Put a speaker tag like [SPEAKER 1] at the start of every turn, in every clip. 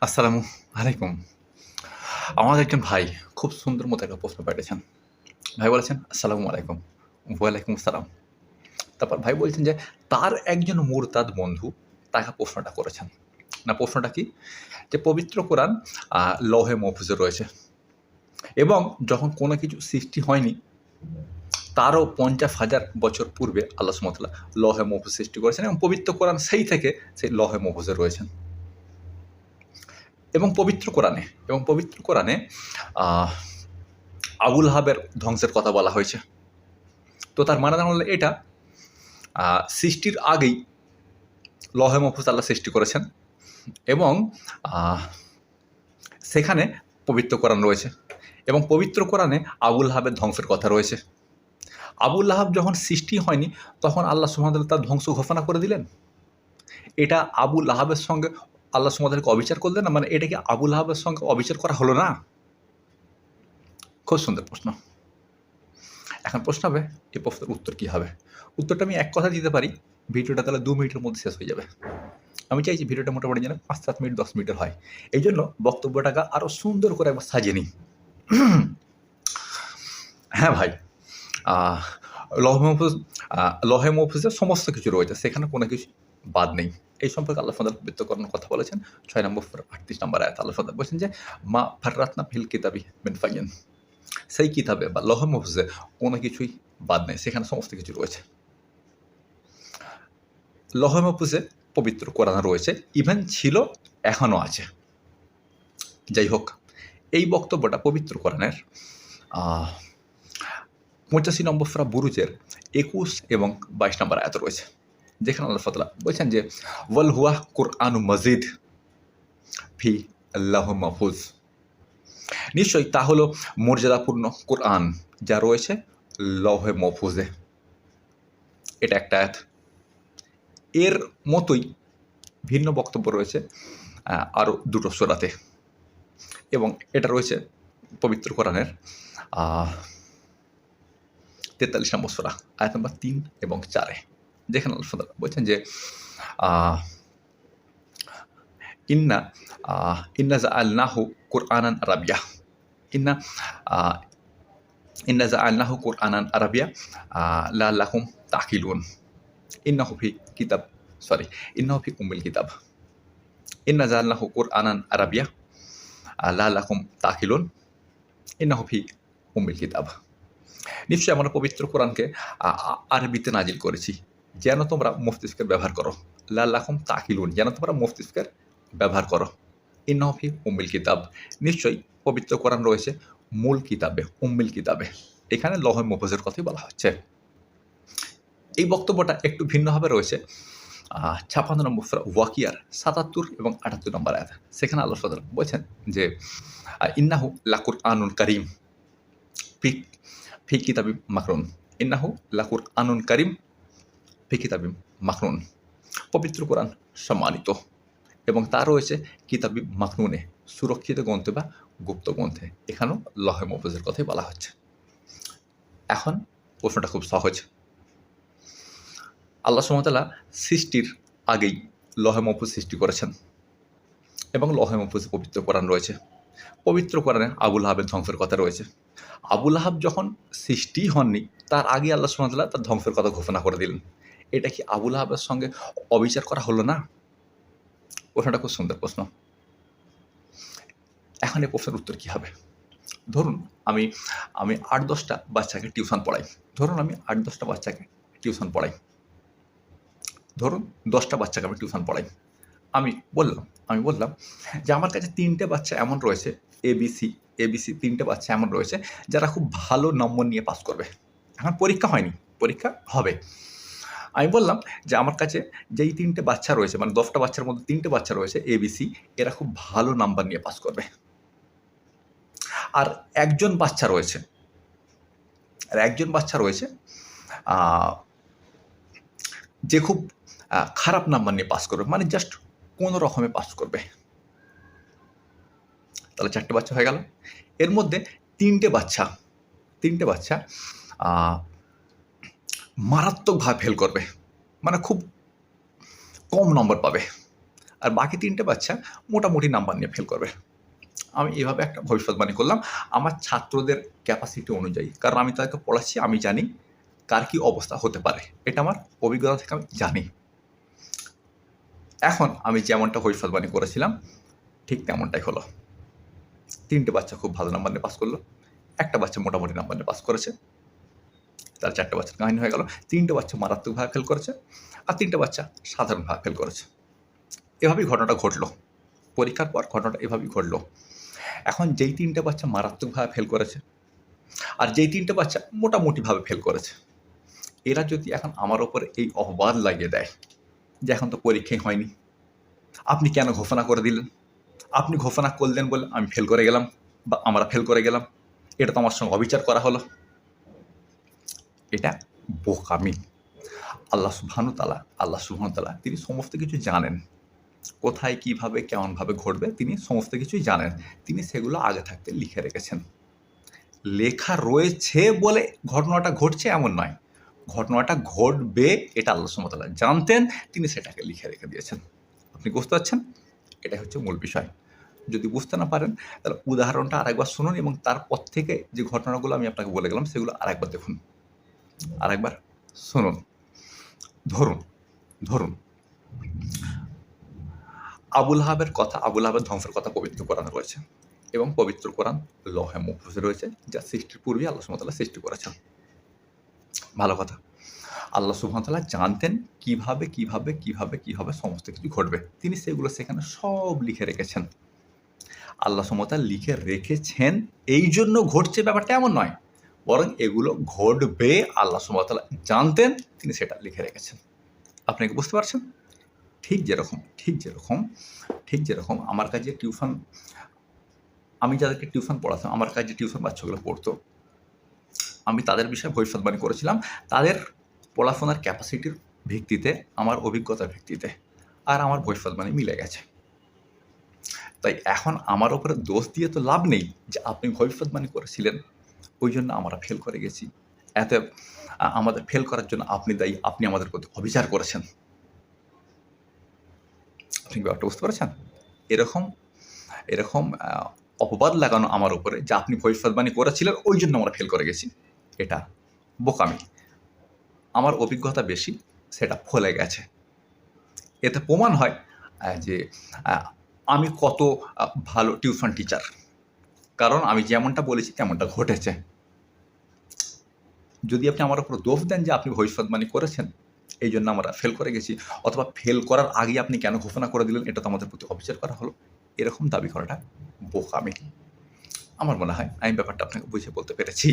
[SPEAKER 1] আসসালামু আলাইকুম। আমাদের একজন ভাই খুব সুন্দর মতো একটা প্রশ্ন পাঠিয়েছেন। ভাই বলেছেন, আসসালামু আলাইকুম, ওয়ালাইকুম আসসালাম। তারপর ভাই বলছেন যে, তার একজন মুরতাদ বন্ধু তাকে প্রশ্নটা করেছেন। না, প্রশ্নটা কি? যে পবিত্র কোরআন লৌহে মহফুজে রয়েছে। এবং যখন কোনো কিছু সৃষ্টি হয়নি, তারও পঞ্চাশ হাজার বছর পূর্বে আল্লাহ সুমতলা লহে মহফুজ সৃষ্টি করেছেন এবং পবিত্র কোরআন সেই থেকে সেই লহে মহফুজে রয়েছেন। এবং পবিত্র কোরআনে, এবং পবিত্র কোরআনে আবুল হাবের ধ্বংসের কথা বলা হয়েছে। তো তার মানে দাঁড়াল এটা সৃষ্টির আগেই লহে মহফুজ আল্লাহ সৃষ্টি করেছেন এবং সেখানে পবিত্র কোরআন রয়েছে এবং পবিত্র কোরআনে আবুল হাবের ধ্বংসের কথা রয়েছে। আবুল আহাব যখন সৃষ্টি হয়নি, তখন আল্লাহ সুমতাল তার ধ্বংস ঘোষণা করে দিলেন। এটা আবুল আহাবের সঙ্গে আল্লাহ সুমতালকে অবিচার করলেন, না মানে এটা কি আবুল আহাবের সঙ্গে অবিচার করা হলো না? খুব সুন্দর প্রশ্ন। এখন প্রশ্ন হবে, এই প্রশ্নের উত্তর কী হবে? উত্তরটা আমি এক কথা দিতে পারি, ভিডিওটা তাহলে দু মিনিটের মধ্যে শেষ হয়ে যাবে। আমি চাইছি ভিডিওটা মোটামুটি যেন পাঁচ সাত মিনিট, দশ মিনিটের হয়। এই জন্য বক্তব্যটাকে আরও সুন্দর করে একবার সাজিয়ে নিই। হ্যাঁ ভাই লহে মহফুজ লহে মহফুজের সমস্ত কিছু রয়েছে, সেখানে কোনো কিছু বাদ নেই। এই সম্পর্কে আল্লাহ ফাদার পবিত্র করানোর কথা বলেছেন। ছয় নম্বর, আটত্রিশ নম্বর আয়াত আল্লাহ ফাদার বলছেন যে, মা ফাররাতনা ফিল কিতাবি মিন ফাইন সেই কিতাবে বা লহে মহফুজে কোনো কিছুই বাদ নেই, সেখানে সমস্ত কিছু রয়েছে। লহে মহফুজে পবিত্র কোরআন রয়েছে, ইভেন ছিল, এখনও আছে। যাই হোক, এই বক্তব্যটা পবিত্র কোরআনের পঁচাশি নম্বর ফ্রা বুরুজের একুশ এবং বাইশ নম্বর আয়াত রয়েছে। যেখানে আল্লাহ ফতলা, বলছেন যে, ওয়াল হুয়া কুরআনু মজিদ, ফি আল্লাহ মাহফুজ। নিশ্চয়ই তা হলো মর্যাদাপূর্ণ কোরআন যা রয়েছে লহে মহফুজে। এটা একটা আয়াত। এর মতোই ভিন্ন বক্তব্য রয়েছে আরও দুটো সোরাতে। এবং এটা রয়েছে পবিত্র কোরআনের তেতাল্লিশ নম্বর সোরা, আয়াত নম্বর তিন এবং চারে। যেখানে আল্লাহ বলছেন যে ইন্না ইন্না জা আল নাহু কোরআনান আরাবিয়া। ইন্না ইন্না জা আল নাহু কোরআনান আরাবিয়া লা লাহুম তাকিলুন। ইন্নাহু ফি কিতাব, সরি, ইন্নাহু ফি উম্মিল কিতাব। ইন্না জা আল নাহু কোরআনান আরাবিয়া লা লাহুম তাকিলুন। ইন্নাহু ফি উম্মিল কিতাব। নিশ্চয়ই আমরা পবিত্র কোরআনকে আরবিতে নাজিল করেছি। যেন তোমরা মস্তিষ্কের ব্যবহার করো। লাল্লাহম তাকিলুন, যেন তোমরা মস্তিষ্কের ব্যবহার করো। ইন্নফি উম্মিল কিতাব, নিশ্চয়ই পবিত্র কোরআন রয়েছে, মূল কিতাবে, উম্মিল কিতাবে। এখানে লহ মফজের কথাই বলা হচ্ছে। এই বক্তব্যটা একটু ভিন্নভাবে রয়েছে। ছাপান্ন নম্বর ওয়াকিয়ার সাতাত্তর এবং আটাত্তর নম্বর আয়াত। সেখানে আল্লাহ সদর বলছেন যে ইন্নাহু লাকুর আনুল করিম। ফি ফি কিতাবি মাকরুন। ইন্নাহু লাকুর আনুন করিম ফি কিতাবি মাকরুন পবিত্র কোরআন সম্মানিত। এবং তা রয়েছে কিতাবি মাখনুনে, সুরক্ষিত গ্রন্থে বা গুপ্ত গ্রন্থে। এখানেও লহে মফুজের কথাই বলা হচ্ছে। এখন প্রশ্নটা খুব সহজ। আল্লাহ সুমতাল্লাহ সৃষ্টির আগেই লহে মফুজ সৃষ্টি করেছেন। এবং লহে মফুজে পবিত্র কোরআন রয়েছে। পবিত্র কোরআনে আবুল আহাবের ধ্বংসের কথা রয়েছে। আবুল আহাব যখন সৃষ্টি হননি, তার আগে আল্লাহ সুমতাল্লাহ তার ধ্বংসের কথা ঘোষণা করে দিলেন। এটা কি আবুল আহাবের সঙ্গে অবিচার করা হলো না? প্রশ্নটা খুব সুন্দর প্রশ্ন। এখন এই প্রশ্নের উত্তর কী হবে? ধরুন আমি আমি আট দশটা বাচ্চাকে টিউশন পড়াই। ধরুন আমি আট দশটা বাচ্চাকে টিউশন পড়াই। ধরুন দশটা বাচ্চাকে আমি টিউশন পড়াই। আমি বললাম আমি বললাম যে আমার কাছে তিনটে বাচ্চা এমন রয়েছে এবিসি এবিসি তিনটে বাচ্চা এমন রয়েছে যারা খুব ভালো নম্বর নিয়ে পাস করবে। এখন পরীক্ষা হয়নি, পরীক্ষা হবে। আমি বললাম যে আমার কাছে যেই তিনটে বাচ্চা রয়েছে মানে দশটা বাচ্চার মধ্যে তিনটে বাচ্চা রয়েছে এবিসি এরা খুব ভালো নাম্বার নিয়ে পাস করবে। আর একজন বাচ্চা রয়েছে, আর একজন বাচ্চা রয়েছে যে খুব খারাপ নাম্বার নিয়ে পাস করবে মানে জাস্ট কোনো রকমে পাস করবে। তাহলে চারটে বাচ্চা হয়ে গেল। এর মধ্যে তিনটে বাচ্চা তিনটে বাচ্চা মারাত্মকভাবে ফেল করবে। মানে খুব কম নম্বর পাবে। আর বাকি তিনটে বাচ্চা মোটামুটি নাম্বার নিয়ে ফেল করবে। আমি এভাবে একটা ভবিষ্যৎবাণী করলাম। আমার ছাত্রদের ক্যাপাসিটি অনুযায়ী। কারণ আমি তাদেরকে পড়াচ্ছি, আমি জানি কার কী অবস্থা হতে পারে। এটা আমার অভিজ্ঞতা থেকে আমি জানি। এখন আমি যেমনটা ভবিষ্যৎবাণী করেছিলাম, ঠিক তেমনটাই হলো। তিনটে বাচ্চা খুব ভালো নাম্বার নিয়ে পাস করল। একটা বাচ্চা মোটামুটি নাম্বার নিয়ে পাস করেছে। তার চারটে বাচ্চার কাহিনী হয়ে গেল। তিনটে বাচ্চা মারাত্মকভাবে ফেল করেছে আর তিনটে বাচ্চা সাধারণভাবে ফেল করেছে। এভাবেই ঘটনাটা ঘটলো। পরীক্ষার পর ঘটনাটা এভাবেই ঘটলো। এখন যেই তিনটে বাচ্চা মারাত্মকভাবে ফেল করেছে আর যেই তিনটে বাচ্চা মোটামুটিভাবে ফেল করেছে, এরা যদি এখন আমার ওপরে এই অপবাদ লাগিয়ে দেয় যে এখন তো পরীক্ষাই হয়নি, আপনি কেন ঘোষণা করে দিলেন? আপনি ঘোষণা করলেন বলে আমি ফেল করে গেলাম বা আমরা ফেল করে গেলাম। এটা তো আমার সঙ্গে অবিচার করা হলো। এটা বোকামি। আল্লাহ সুবহানু তালা আল্লাহ সুবহানু তালা তিনি সমস্ত কিছু জানেন। কোথায়, কীভাবে, কেমনভাবে ঘটবে তিনি সমস্ত কিছুই জানেন। তিনি সেগুলো আগে থাকতে লিখে রেখেছেন। লেখা রয়েছে বলে ঘটনাটা ঘটছে এমন নয়। ঘটনাটা ঘটবে এটা আল্লাহ সুমতাল্লাহ জানতেন, তিনি সেটাকে লিখে রেখে দিয়েছেন। আপনি বুঝতে পারছেন? এটাই হচ্ছে মূল বিষয়। যদি বুঝতে না পারেন, তাহলে উদাহরণটা আরেকবার শুনুন এবং তারপর থেকে যে ঘটনাগুলো আমি আপনাকে বলে গেলাম, সেগুলো আরেকবার দেখুন। আরেকবার, শুনুন, ধরুন ধরুন। আবুল হাবের কথা, আবুল হাবের ধ্বংসের কথা পবিত্র কোরআনে রয়েছে এবং পবিত্র কোরআন লহে মুখে রয়েছে, যা সৃষ্টির পূর্বে আল্লাহ সুমতাল্লাহ সৃষ্টি করেছেন। ভালো কথা। আল্লাহ সুহামতাল্লাহ জানতেন কীভাবে কীভাবে কীভাবে কীভাবে সমস্ত কিছু ঘটবে। তিনি সেগুলো সেখানে সব লিখে রেখেছেন। আল্লাহ সুমতাল লিখে রেখেছেন, এই জন্য ঘটছে ব্যাপারটা এমন নয়। বরং এগুলো ঘটবে, আল্লাহ সুমতাল্লাহ জানতেন, তিনি সেটা লিখে রেখেছেন। আপনি কি বুঝতে পারছেন? ঠিক যেরকম ঠিক যেরকম ঠিক যেরকম আমার কাছে টিউশন, আমি যাদেরকে টিউশন পড়াতাম, আমার কাছে টিউশন বাচ্চাগুলো পড়তো, আমি তাদের বিষয়ে ভবিষ্যৎবাণী করেছিলাম, তাদের পড়াশোনার ক্যাপাসিটির ভিত্তিতে, আমার অভিজ্ঞতার ভিত্তিতে, আর আমার ভবিষ্যৎবাণী মিলে গেছে। তাই এখন আমার ওপরে দোষ দিয়ে তো লাভ নেই যে আপনি ভবিষ্যৎবাণী করেছিলেন। ওই জন্য আমরা ফেল করে গেছি। এত আমাদের ফেল করার জন্য আপনি দায়ী, আপনি আমাদের প্রতি অবিচার করেছেন। আপনি ব্যাপারটা বুঝতে পারছেন? এরকম এরকম অপবাদ লাগানো আমার উপরে যে আপনি ভবিষ্যৎবাণী করেছিলেন, ওই জন্য আমরা ফেল করে গেছি। এটা বোকামি। আমার অভিজ্ঞতা বেশি, সেটা ফলে গেছে। এতে প্রমাণ হয় যে আমি কত ভালো টিউশন টিচার কারণ আমি যেমনটা বলেছি, তেমনটা ঘটেছে। যদি আপনি আমার উপর দোষ দেন যে আপনি ভবিষ্যৎবাণী করেছেন, এই জন্য আমরা ফেল করে গেছি, অথবা ফেল করার আগে আপনি কেন ঘোষণা করে দিলেন, এটা তো আমাদের প্রতি অবিচার করা হলো। এরকম দাবি করাটা বোকামি। আমার মনে হয়, আমি ব্যাপারটা আপনাকে বুঝে বলতে পেরেছি।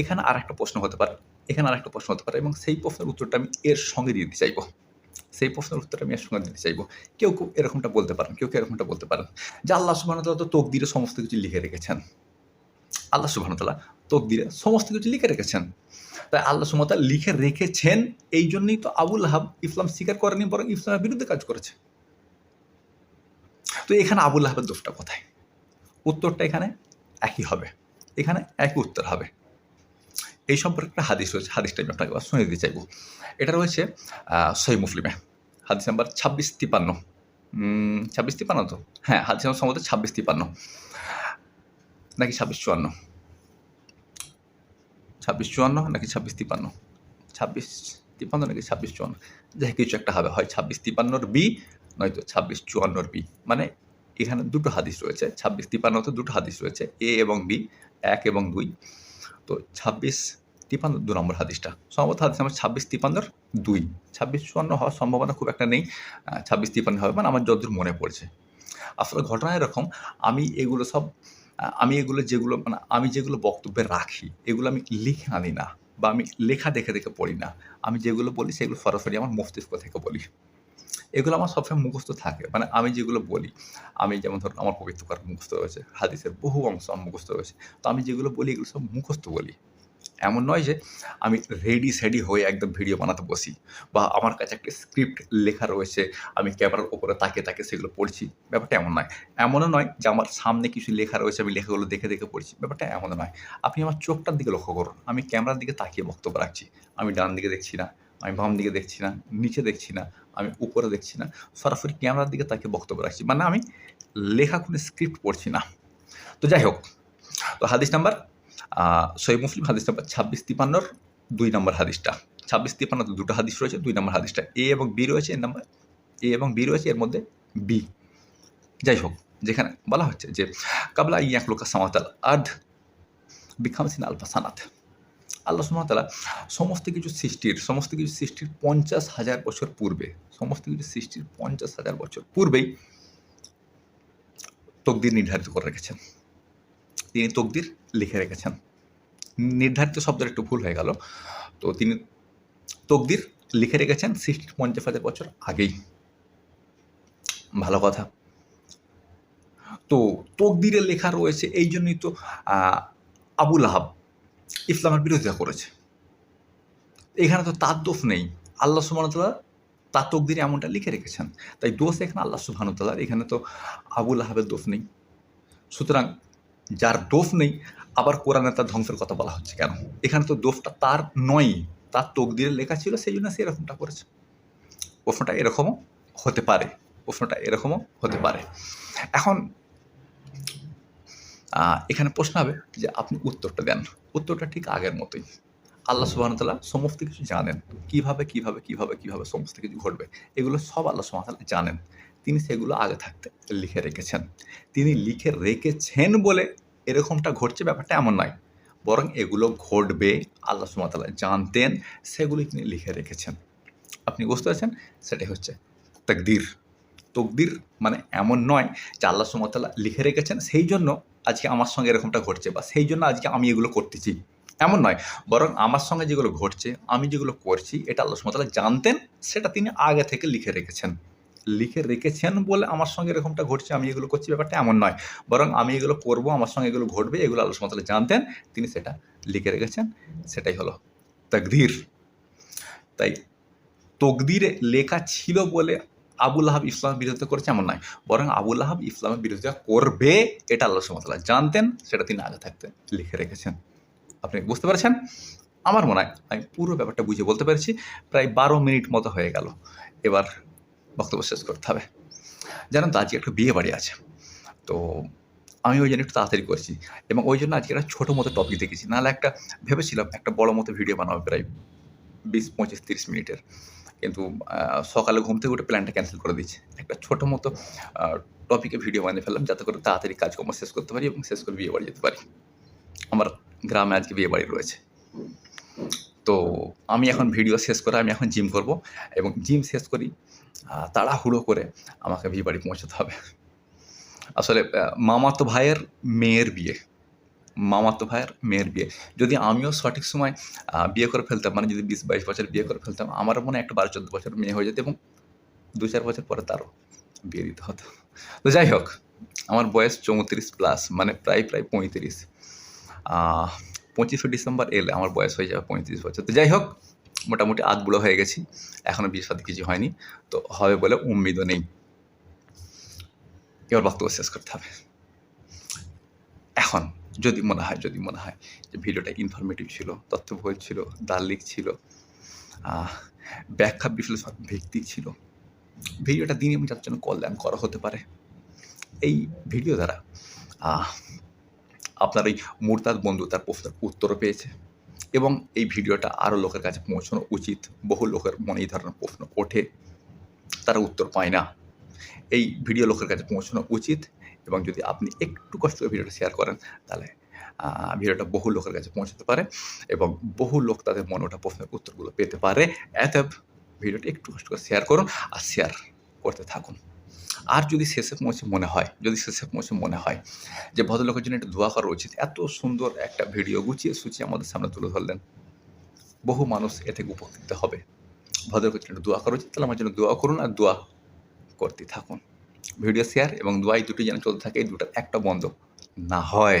[SPEAKER 1] এখানে আর একটা প্রশ্ন হতে পারে, এখানে আর একটা প্রশ্ন হতে পারে, এবং সেই প্রশ্নের উত্তরটা আমি এর সঙ্গে দিয়ে দিতে চাইব। সেই প্রশ্নের উত্তরটা আমি এর সঙ্গে দিতে চাইব। কেউ কেউ এরকমটা বলতে পারেন, কেউ কেউ এরকমটা বলতে পারেন যে আল্লাহ সুবাহতাল্লাহ তো তকদিরে সমস্ত কিছু লিখে রেখেছেন। আল্লাহ সুবাহতাল্লাহ তকদিরে সমস্ত কিছু লিখে রেখেছেন। তাই আল্লাহ সুমতা লিখে রেখেছেন এই জন্যই তো আবুল হাব ইসলাম স্বীকার করেনি, বরং ইসলামের বিরুদ্ধে কাজ করেছে। তো এখানে আবুল আহাবের দোষটা কোথায়? উত্তরটা এখানে একই হবে। এখানে একই উত্তর হবে। এই সম্পর্কে একটা হাদিস রয়েছে, হাদিসটা আমি আপনাকে শুনে দিতে চাইব। এটা রয়েছে সই মুসলিমে। হাদিস নাম্বার ছাব্বিশ তিপান্ন। ছাব্বিশ তিপান্ন তো? হ্যাঁ হাদিস নাম্বার সম্ভবত ছাব্বিশ তিপান্ন। নাকি ছাব্বিশ চুয়ান্ন? ছাব্বিশ চুয়ান্ন নাকি ছাব্বিশ তিপান্ন? ছাব্বিশ তিপান্ন নাকি ছাব্বিশ চুয়ান্ন? যাই কিছু একটা হবে। হয় ছাব্বিশ তিপান্নর বি, নয়তো ছাব্বিশ চুয়ান্নর বি। মানে এখানে দুটো হাদিস রয়েছে। ছাব্বিশ তিপান্নতে দুটো হাদিস রয়েছে। এ এবং বি, এক এবং দুই। তো ছাব্বিশ তিপান্ন দু নম্বর হাদিসটা। সম্ভবত হাদিস আমার ছাব্বিশ তিপান্নর দুই। ছাব্বিশ চুয়ান্ন হওয়ার সম্ভাবনা খুব একটা নেই। ছাব্বিশ তিপান্ন হবে মানে আমার যতদূর মনে পড়ছে। আসলে ঘটনা এরকম, আমি এগুলো সব আমি এগুলো যেগুলো মানে আমি যেগুলো বক্তব্যে রাখি, এগুলো আমি লিখে আনি না বা আমি লেখা দেখে দেখে পড়ি না। আমি যেগুলো বলি সেগুলো সরাসরি আমার মস্তিষ্ক থেকে বলি। এগুলো আমার সবসময় মুখস্থ থাকে। মানে আমি যেগুলো বলি, আমি যেমন ধরুন আমার পবিত্র করার মুখস্থ রয়েছে হাদিসের বহু অংশ আমার মুখস্থ রয়েছে তো আমি যেগুলো বলি এগুলো সব মুখস্থ বলি। এমন নয় যে আমি রেডি সেডি হয়ে একদম ভিডিও বানাতে বসি বা আমার কাছে একটা স্ক্রিপ্ট লেখা রয়েছে, আমি ক্যামেরার ওপরে তাকে তাকে সেগুলো পড়ছি। ব্যাপারটা এমন নয়। এমনও নয় যে আমার সামনে কিছু লেখা রয়েছে, আমি লেখাগুলো দেখে দেখে পড়ছি। ব্যাপারটা এমন নয়। আপনি আমার চোখটার দিকে লক্ষ্য করুন। আমি ক্যামেরার দিকে তাকিয়ে বক্তব্য রাখছি। আমি ডান দিকে দেখছি না, আমি বাম দিকে দেখছি না, নিচে দেখছি না, আমি উপরে দেখছি না, সরাসরি ক্যামেরার দিকে তাকে বক্তব্য রাখছি। মানে আমি লেখা কোনো স্ক্রিপ্ট পড়ছি না। তো যাই হোক, তো হাদিস নাম্বার সই মুসলিম হাদিস নাম্বার ছাব্বিশ তিপান্নর দুই নম্বর হাদিসটা। ছাব্বিশ তিপান্ন দুটো হাদিস রয়েছে, দুই নম্বর হাদিসটা। এ এবং বি রয়েছে এর নাম্বার, এ এবং বি রয়েছে এর মধ্যে বি। যাই হোক, যেখানে বলা হচ্ছে যে, কাবলা ইয়াক লোকা সামাতাল আদ বিখামসিন আলফা সানাত। আল্লাহ সুমতালা সমস্ত কিছু সৃষ্টির, সমস্ত কিছু সৃষ্টির পঞ্চাশ হাজার বছর পূর্বে, সমস্ত কিছু সৃষ্টির পঞ্চাশ হাজার বছর পূর্বেই তকদির নির্ধারিত করে রেখেছেন। তিনি তকদির লিখে রেখেছেন। নির্ধারিত শব্দের একটু ভুল হয়ে গেল। তো তিনি তকদির লিখে রেখেছেন সৃষ্টির পঞ্চাশ হাজার বছর আগেই। ভালো কথা। তো তকদিরে লেখা রয়েছে, এই জন্যই তো আবুল আহাব ইসলামের বিরোধিতা করেছে। এখানে তো তার দোষ নেই। আল্লাহ সুবাহতাল্লাহ তার তকদিরে এমনটা লিখে রেখেছেন। তাই দোষ এখানে আল্লাহ সুবাহতাল্লাহ এখানে তো আবুল আহাবের দোষ নেই। সুতরাং যার দোষ নেই, আবার কোরআনে তার ধ্বংসের কথা বলা হচ্ছে কেন? এখানে তো দোষটা তার নয় তার তকদিরে লেখা ছিল সেই জন্য সে এরকমটা করেছে। প্রশ্নটা এরকমও হতে পারে, প্রশ্নটা এরকমও হতে পারে। এখন এখানে প্রশ্ন হবে যে আপনি উত্তরটা দেন। উত্তরটা ঠিক আগের মতোই। আল্লাহ সুবাহতাল্লাহ সমস্ত কিছু জানেন। কীভাবে কীভাবে কীভাবে কীভাবে সমস্ত কিছু ঘটবে, এগুলো সব আল্লাহ সুবাহতাল্লাহ জানেন। তিনি সেগুলো আগে থাকতে লিখে রেখেছেন। তিনি লিখে রেখেছেন বলে এরকমটা ঘটছে, ব্যাপারটা এমন নয়। বরং এগুলো ঘটবে, আল্লাহ সুবাহতাল্লাহ জানতেন, সেগুলি তিনি লিখে রেখেছেন। আপনি বুঝতে পারছেন? সেটাই হচ্ছে তাকদির। তকদির মানে এমন নয় যে আল্লাহ সুমতাল্লাহ লিখে রেখেছেন সেই জন্য আজকে আমার সঙ্গে এরকমটা ঘটছে বা সেই জন্য আজকে আমি এগুলো করতেছি। এমন নয়। বরং আমার সঙ্গে যেগুলো ঘটছে, আমি যেগুলো করছি, এটা আল্লাহ সুমতাল্লাহ জানতেন, সেটা তিনি আগে থেকে লিখে রেখেছেন। লিখে রেখেছেন বলে আমার সঙ্গে এরকমটা ঘটছে, আমি এগুলো করছি, ব্যাপারটা এমন নয়। বরং আমি এগুলো করব, আমার সঙ্গে এগুলো ঘটবে, এগুলো আল্লাহ সুমতাল্লাহ জানতেন, তিনি সেটা লিখে রেখেছেন, সেটাই হলো তাকদির। তাই তকদিরে লেখা ছিল বলে আবুল আহাব ইসলামের বিরোধিতা করেছে এমন নয়, বরং আবুল আহাব ইসলামের বিরোধিতা করবে, এটা আল্লাহ সুমতাল্লাহ জানতেন, সেটা তিনি আগে থাকতে লিখে রেখেছেন। আপনি বুঝতে পারছেন? আমার মনে হয়, আমি পুরো ব্যাপারটা বুঝে বলতে পেরেছি, প্রায় বারো মিনিট মতো হয়ে গেল। এবার বক্তব্য শেষ করতে হবে। জানেন তো আজকে একটা বিয়ে বাড়ি আছে। তো আমি ওই জন্য একটু তাড়াতাড়ি করছি এবং ওই জন্য আজকে একটা ছোটো মতো টপিক দেখেছি। নাহলে একটা ভেবেছিলাম একটা বড় মতো ভিডিও বানাবো প্রায় বিশ, পঁচিশ, তিরিশ মিনিটের। কিন্তু সকালে ঘুম থেকে উঠে প্ল্যানটা ক্যান্সেল করে দিচ্ছি একটা ছোটো মতো টপিকে ভিডিও বানিয়ে ফেললাম যাতে করে তাড়াতাড়ি কাজকর্ম শেষ করতে পারি এবং শেষ করে বিয়ে বাড়ি যেতে পারি। আমার গ্রামে আজকে বিয়ে বাড়ি রয়েছে। তো আমি এখন ভিডিও শেষ করে আমি এখন জিম করব এবং জিম শেষ করি। তাড়াহুড়ো করে আমাকে বিয়ে বাড়ি পৌঁছতে হবে। আসলে মামাতো ভাইয়ের মেয়ের বিয়ে। মামাতো ভাইয়ের মেয়ের বিয়ে। যদি আমিও সঠিক সময় বিয়ে করে ফেলতাম মানে যদি বিশ, বাইশ বছর বিয়ে করে ফেলতাম, আমার মনে একটা বারো, চোদ্দ বছর মেয়ে হয়ে যেত এবং দু চার বছর পরে তারও বিয়ে দিতে হতো। তো যাই হোক, আমার বয়স চৌত্রিশ প্লাস মানে প্রায় প্রায় পঁয়ত্রিশ। পঁচিশে ডিসেম্বর এলে আমার বয়স হয়ে যাবে পঁয়ত্রিশ বছর। তো যাই হোক মোটামুটি আধ বুড়ো হয়ে গেছি। এখনও বিয়ে সাথে কিছু হয়নি। তো হবে বলে উম্মিদও নেই। এবার বক্তব্য শেষ করতে হবে। এখন যদি মনে হয়, যদি মনে হয় যে ভিডিওটা ইনফরমেটিভ ছিল, তথ্যবহুল ছিল, দার্লিক ছিল ব্যাখ্যা বিশ্লেষণ ভিত্তিক ছিল, ভিডিওটা দিনে যার জন্য কল্যাণ করা হতে পারে। এই ভিডিও দ্বারা আপনার এই মুরতাদ বন্ধু তার প্রশ্নের উত্তরও পেয়েছে। এবং এই ভিডিওটা আরও লোকের কাছে পৌঁছানো উচিত। বহু লোকের মনে এই ধরনের প্রশ্ন ওঠে, তারা উত্তর পায় না। এই ভিডিও লোকের কাছে পৌঁছানো উচিত এবং যদি আপনি একটু কষ্ট করে ভিডিওটা শেয়ার করেন, তাহলে ভিডিওটা বহু লোকের কাছে পৌঁছাতে পারে এবং বহু লোক তাদের মনে ওঠা প্রশ্নের উত্তরগুলো পেতে পারে। এত ভিডিওটি একটু কষ্ট করে শেয়ার করুন আর শেয়ার করতে থাকুন। আর যদি শেষে পৌঁছে মনে হয়, যদি শেষে পৌঁছে মনে হয়, যে ভদ্রলোকের জন্য একটু দোয়া করা উচিত। এত সুন্দর একটা ভিডিও গুছিয়ে সুচিয়ে আমাদের সামনে তুলে ধরলেন। বহু মানুষ এ থেকে উপকৃত হবে। ভদ্রলোকের জন্য দোয়া করা উচিত। তাহলে আমার জন্য দোয়া করুন আর দোয়া করতে থাকুন। ভিডিও শেয়ার এবং দোয়া এই দুটি যেন চলতে থাকে, এই দুটার একটা বন্ধ না হয়।